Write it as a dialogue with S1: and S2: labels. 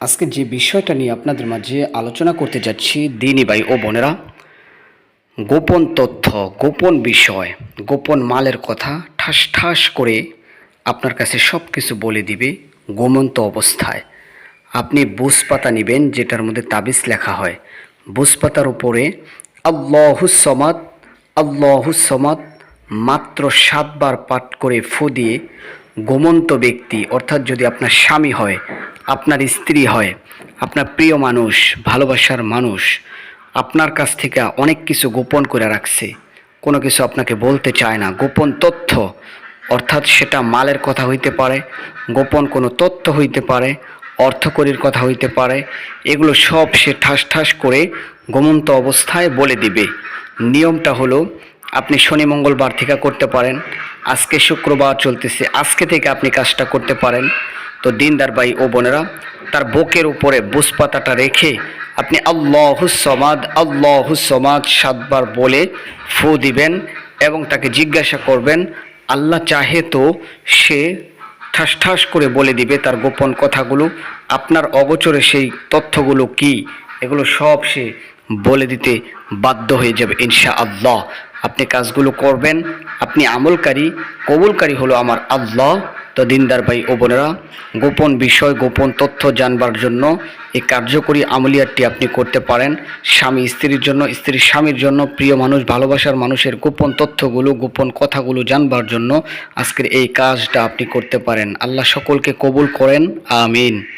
S1: আজকে যে বিষয়টা নিয়ে আপনাদের মাঝে আলোচনা করতে যাচ্ছি, দিনী ভাই ও বোনেরা, গোপন তথ্য, গোপন বিষয়, গোপন মালের কথা ঠাস ঠাস করে আপনার কাছে সব কিছু বলে দিবে গোমন্ত অবস্থায়। আপনি বুসপাতা নেবেন, যেটার মধ্যে তাবিজ লেখা হয়। বুসপাতার উপরে আল্লাহুসমাদ আল্লাহুসমাদ মাত্র সাতবার পাঠ করে ফু দিয়ে গোমন্ত ব্যক্তি, অর্থাৎ যদি আপনার স্বামী হয়, আপনার স্ত্রী হয়, আপনার প্রিয় মানুষ, ভালোবাসার মানুষ, আপনার কাছ থেকে অনেক কিছু গোপন করে রাখছে, কোনো কিছু আপনাকে বলতে চায় না, গোপন তথ্য, অর্থাৎ সেটা মালের কথা হইতে পারে, গোপন কোনো তথ্য হইতে পারে অর্থকরীর কথা হইতে পারে, এগুলো সব সে ঠাস ঠাস করে গোমন্ত অবস্থায় বলে দিবে। নিয়মটা হলো, আপনি শনি মঙ্গলবার থেকে করতে পারেন আজকে শুক্রবার চলতেছে। আজকে থেকে আপনি কাজটা করতে পারেন। তো দিনদার ভাই ও বোনেরা, তার বুকের উপরে বুসপাতাটা রেখে আপনি আল্লাহুসমাদ আল্লাহুসমাদ সাতবার বলে ফু দিবেন এবং তাকে জিজ্ঞাসা করবেন, আল্লাহ চাহে তো সে ঠাস ঠাস করে বলে দিবে তার গোপন কথাগুলো। আপনার অগোচরে সেই তথ্যগুলো কি? এগুলো সব সে বলে দিতে বাধ্য হয়ে যাবে ইনশা আল্লাহ আপনি কাজগুলো করবেন, আপনি আমলকারী, কবুলকারী হলো আমার আল্লাহ। তো দিনদার ভাই ও বোনেরা, গোপন বিষয়, গোপন তথ্য জানবার জন্য এই কার্যকরী আমলিয়াতটি আপনি করতে পারেন। স্বামী স্ত্রীর জন্য, স্ত্রীর স্বামীর জন্য, প্রিয় মানুষ, ভালোবাসার মানুষের গোপন তথ্যগুলো, গোপন কথাগুলো জানবার জন্য আজকের এই কাজটা আপনি করতে পারেন। আল্লাহ সকলকে কবুল করেন। আমিন।